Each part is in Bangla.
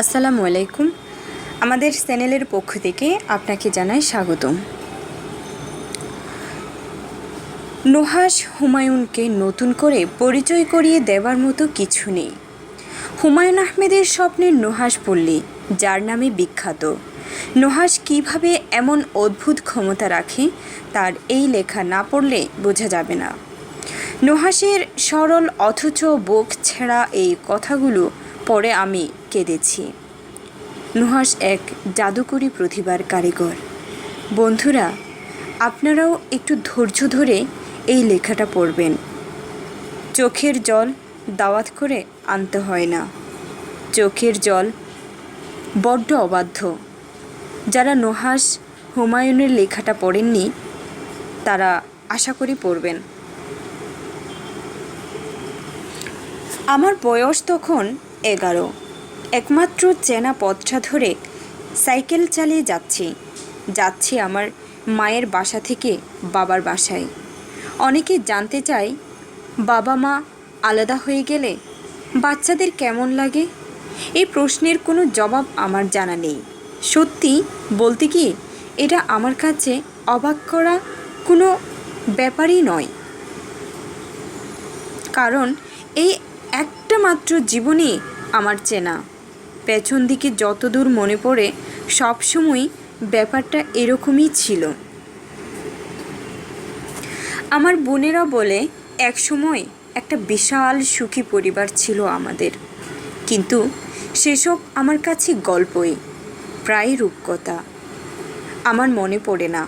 আসসালামু আলাইকুম। আমাদের চ্যানেলের পক্ষ থেকে আপনাকে জানাই স্বাগতম। নুহাস হুমায়ুনকে নতুন করে পরিচয় করিয়ে দেওয়ার মতো কিছু নেই। হুমায়ুন আহমেদের স্বপ্নের নুহাস পল্লী, যার নামে বিখ্যাত। নুহাস কীভাবে এমন অদ্ভুত ক্ষমতা রাখে, তার এই লেখা না পড়লে বোঝা যাবে না। নুহাসের সরল অথচ বুক ছেঁড়া এই কথাগুলো পরে আমি কেঁদেছি। নুহাস এক জাদুকরী প্রতিভার কারিগর। বন্ধুরা, আপনারাও একটু ধৈর্য ধরে এই লেখাটা পড়বেন। চোখের জল দাওয়াত করে আনতে হয় না। চোখের জল বড্ড অবাধ্য। যারা নুহাস হুমায়ুনের লেখাটা পড়েননি, তারা আশা করি পড়বেন। আমার বয়স তখন এগারো। একমাত্র চেনা পথটা ধরে সাইকেল চালিয়ে যাচ্ছি। যাচ্ছি আমার মায়ের বাসা থেকে বাবার বাসায়। অনেকে জানতে চায়, বাবা মা আলাদা হয়ে গেলে বাচ্চাদের কেমন লাগে? এই প্রশ্নের কোনো জবাব আমার জানা নেই। সত্যি বলতে কি, এটা আমার কাছে অবাক করা কোনো ব্যাপারই নয়। কারণ এই একটা মাত্র জীবনে আমার চেনা। পেছন দিকে যতদূর মনে পড়ে, সবসময় ব্যাপারটা এরকমই ছিল। আমার বোনেরা বলে এক সময় একটা বিশাল সুখী পরিবার ছিল আমাদের। কিন্তু সেসব আমার কাছে গল্পই, প্রায় রূপকথা। আমার মনে পড়ে না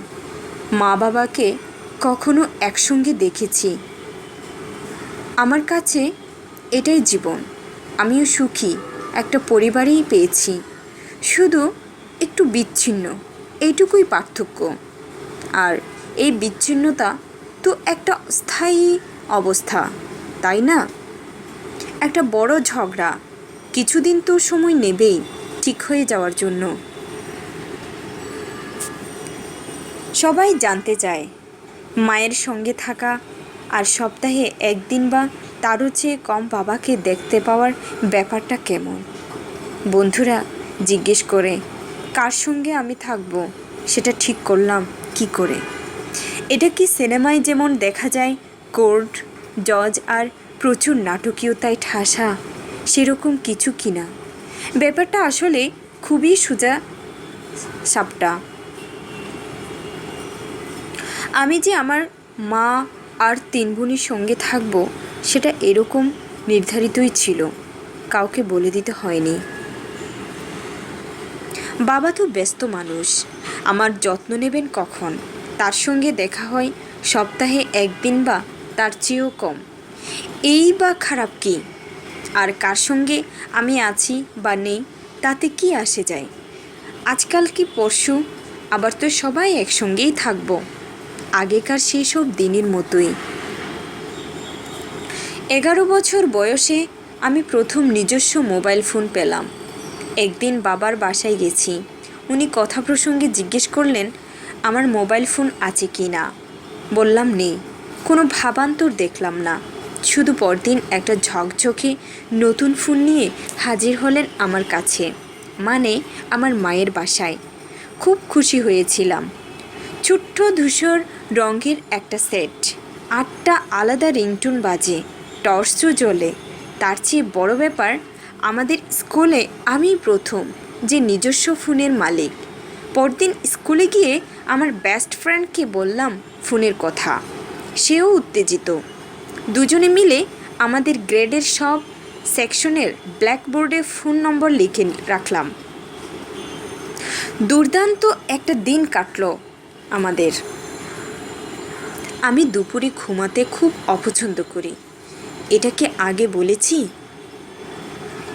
মা বাবাকে কখনো একসঙ্গে দেখেছি। আমার কাছে এটাই জীবন, আমিও সুখী একটা পরিবারেই পেয়েছি। শুধু একটু বিচ্ছিন্ন, এইটুকুই পার্থক্য। আর এই বিচ্ছিন্নতা তো একটা স্থায়ী অবস্থা, তাই না? একটা বড় ঝগড়া, কিছুদিন তো সময় নেবেই ঠিক হয়ে যাওয়ার জন্য। সবাই জানতে চায়, মায়ের সঙ্গে থাকা আর সপ্তাহে একদিন বা তারও চেয়ে কম বাবাকে দেখতে পাওয়ার ব্যাপারটা কেমন। বন্ধুরা, জিজ্ঞেস করে, কার সঙ্গে আমি থাকব? সেটা ঠিক করলাম, কি করে? এটা কি সিনেমায় যেমন দেখা যায়, কোর্ট, জজ আর প্রচুর নাটকীয়তায় ঠাসা, সেরকম কিছু কিনা ব্যাপারটা আসলে খুবই সোজা সাপটা। আমি যে আমার মা আর তিন বোনের সঙ্গে থাকব, সেটা এরকম নির্ধারিতই ছিল, কাউকে বলে দিতে হয়নি। বাবা তো ব্যস্ত মানুষ। আমার যত্ন নেবেন কখন? তার সঙ্গে দেখা হয় সপ্তাহে একদিন বা তার চেয়েও কম। এই বা খারাপ কি? আর কার সঙ্গে আমি আছি বা নেই, তাতে কি আসে যায়? আজকাল কি পরশু? আবার তো সবাই একসঙ্গেই থাকব। আগেকার সেই সব দিনের মতোই। এগারো বছর বয়সে আমি প্রথম নিজস্ব মোবাইল ফোন পেলাম। একদিন বাবার বাসায় গেছি। উনি কথা প্রসঙ্গে জিজ্ঞেস করলেন, আমার মোবাইল ফোন আছে কি না? বললাম, নেই। কোনো ভাবান্তর দেখলাম না। শুধু পরদিন একটা ঝকঝকে নতুন ফোন নিয়ে হাজির হলেন আমার কাছে। মানে আমার মায়ের বাসায়। খুব খুশি হয়েছিলাম। ছোট্ট ধূসর রঙের একটা সেট। আটটা আলাদা রিংটুন বাজে। টর্চও জ্বলে। তার চেয়ে বড় ব্যাপার আমাদের স্কুলে আমি প্রথম যে নিজস্ব ফোনের মালিক। পরদিন স্কুলে গিয়ে আমার বেস্ট ফ্রেন্ডকে বললাম ফোনের কথা। সেও উত্তেজিত। দুজনে মিলে আমাদের গ্রেডের সব সেকশনের ব্ল্যাকবোর্ডে ফোন নম্বর লিখে রাখলাম। দুর্দান্ত একটা দিন কাটলো আমাদের। আমি দুপুরে ঘুমাতে খুব অপছন্দ করি। এটাকে আগে বলেছি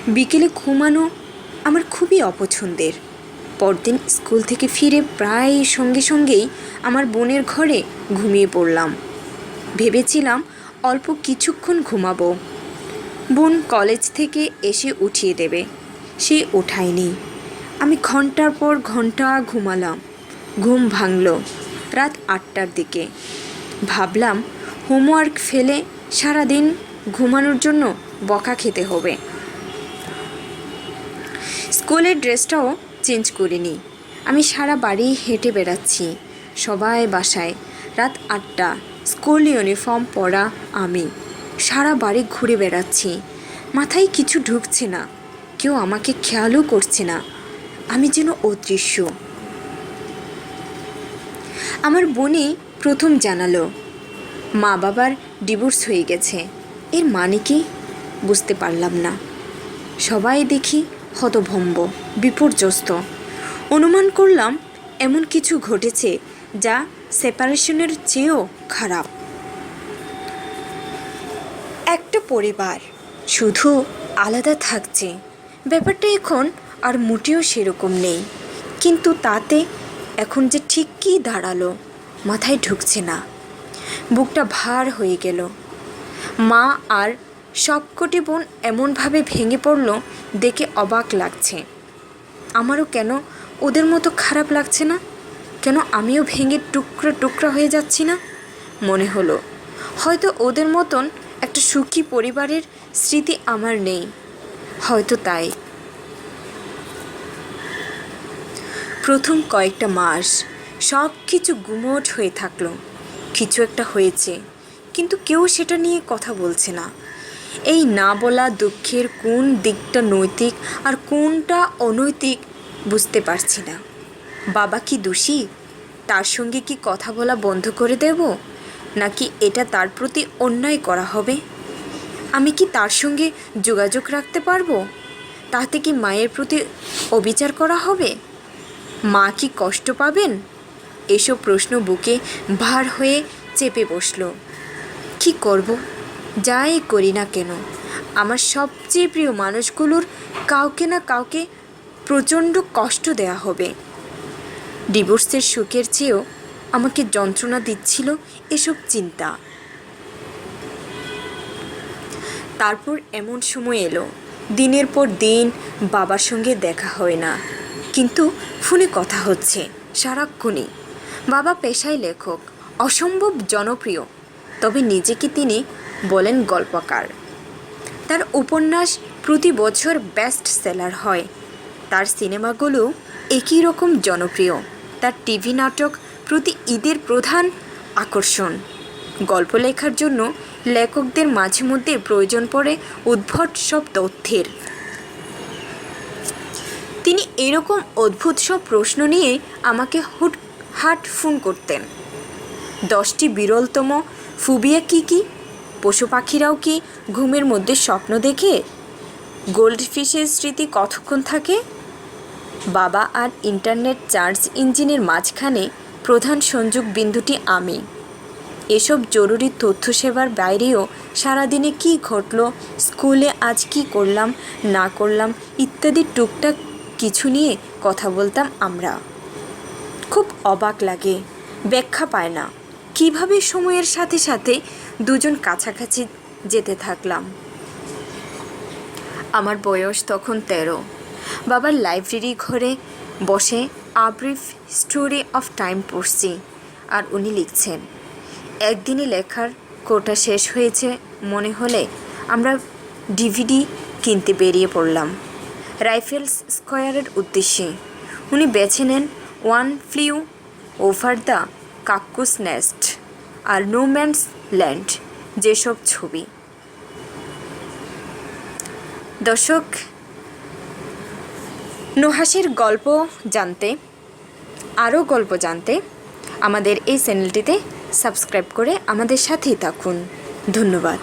বিকেলে ঘুমানো আমার খুবই অপছন্দের। পরদিন স্কুল থেকে ফিরে প্রায় সঙ্গে সঙ্গেই আমার বোনের ঘরে ঘুমিয়ে পড়লাম। ভেবেছিলাম অল্প কিছুক্ষণ ঘুমাবো। বোন কলেজ থেকে এসে উঠিয়ে দেবে। সে ওঠায়নি। আমি ঘণ্টার পর ঘণ্টা ঘুমালাম। ঘুম ভাঙল রাত আটটার দিকে। ভাবলাম, হোমওয়ার্ক ফেলে সারাদিন ঘুমানোর জন্য বকা খেতে হবে। স্কুলের ড্রেসটাও চেঞ্জ করিনি। আমি সারা বাড়ি হেঁটে বেড়াচ্ছি, সবাই বাসায়। রাত আটটা, স্কুল ইউনিফর্ম পরা আমি। সারা বাড়ি ঘুরে বেড়াচ্ছি। মাথায় কিছু ঢুকছে না, কেউ আমাকে খেয়ালও করছে না। আমি যেন অদৃশ্য। আমার বোনই প্রথম জানালো, মা বাবার ডিভোর্স হয়ে গেছে। এর মানে কি? বুঝতে পারলাম না। সবাই দেখি হতভম্ব, বিপর্যস্ত। অনুমান করলাম, এমন কিছু ঘটেছে যা সেপারেশনের চেয়েও খারাপ। একটা পরিবার, শুধু আলাদা থাকছে। ব্যাপারটা এখন আর মোটেও সেরকম নেই। কিন্তু তাতে এখন যে ঠিক কী দাঁড়াল, মাথায় ঢুকছে না। বুকটা ভার হয়ে গেল। মা আর সবকটি বোন এমনভাবে ভেঙে পড়ল, দেখে অবাক লাগছে। আমারও কেন ওদের মতো খারাপ লাগছে না? কেন আমিও ভেঙে টুকরো টুকরা হয়ে যাচ্ছি না? মনে হলো, হয়তো ওদের মতন একটা সুখী পরিবারের স্মৃতি আমার নেই। হয়তো তাই। প্রথম কয়েকটা মাস সব কিছু গুমোট হয়ে থাকল। কিছু একটা হয়েছে, কিন্তু কেউ সেটা নিয়ে কথা বলছে না। এই না বলা দুঃখের কোন দিকটা নৈতিক আর কোনটা অনৈতিক বুঝতে পারছি না। বাবা কি দোষী? তার সঙ্গে কি কথা বলা বন্ধ করে দেব? নাকি এটা তার প্রতি অন্যায় করা হবে? আমি কি তার সঙ্গে যোগাযোগ রাখতে পারব? তাতে কি মায়ের প্রতি অবিচার করা হবে? মা কি কষ্ট পাবেন? এসব প্রশ্ন বুকে ভার হয়ে চেপে বসল। কি করব? যাই করি না কেন, আমার সবচেয়ে প্রিয় মানুষগুলোর কাউকে না কাউকে প্রচণ্ড কষ্ট দেয়া হবে। ডিভোর্সের সুখের চেয়েও আমাকে যন্ত্রণা দিচ্ছিল এসব চিন্তা। তারপর এমন সময় এলো, দিনের পর দিন বাবার সঙ্গে দেখা হয় না, কিন্তু ফোনে কথা হচ্ছে সারাক্ষণই। বাবা পেশায় লেখক, অসম্ভব জনপ্রিয়, তবে নিজেকে তিনি বলেন গল্পকার। তার উপন্যাস প্রতি বছর বেস্ট সেলার হয়। তার সিনেমাগুলো একই রকম জনপ্রিয়। তার টিভি নাটক প্রতি ঈদের প্রধান আকর্ষণ। গল্প লেখার জন্য লেখকদের মাঝে মধ্যে প্রয়োজন পড়ে উদ্ভট সব তথ্যের। তিনি এরকম অদ্ভুত সব প্রশ্ন নিয়ে আমাকে হুট হাট ফোন করতেন। দশটি বিরলতম ফুবিয়া কি কি? পশু পাখিরাও কি ঘুমের মধ্যে স্বপ্ন দেখে? গোল্ডফিশের স্মৃতি কতক্ষণ থাকে? বাবা আর ইন্টারনেট চার্জ ইঞ্জিনের মাঝখানে প্রধান সংযোগ বিন্দুটি আমি। এসব জরুরি তথ্য সেবার বাইরেও সারাদিনে কি ঘটলো, স্কুলে আজ কি করলাম, না করলাম ইত্যাদি টুকটাক কিছু নিয়ে কথা বলতাম আমরা। খুব অবাক লাগে, ব্যাখ্যা পায় না। কীভাবে সময়ের সাথে সাথে দুজন কাছাকাছি যেতে থাকলাম? আমার বয়স তখন তেরো। বাবার লাইব্রেরি ঘরে বসে আব্রিফ স্টোরি অফ টাইম পড়ছি আর উনি লিখছেন একদিনই লেখার কোটা শেষ হয়েছে, মনে হলে আমরা ডিভিডি কিনতে বেরিয়ে পড়লাম। রাইফেলস স্কোয়ারের উদ্দেশ্যে। উনি বেছে নেন one flew over the cuckoo's nest R no man's land যেসব ছবি। দর্শক নুহাসের গল্প জানতে, আরও গল্প জানতে আমাদের এই চ্যানেলটিতে সাবস্ক্রাইব করে আমাদের সাথেই থাকুন। ধন্যবাদ।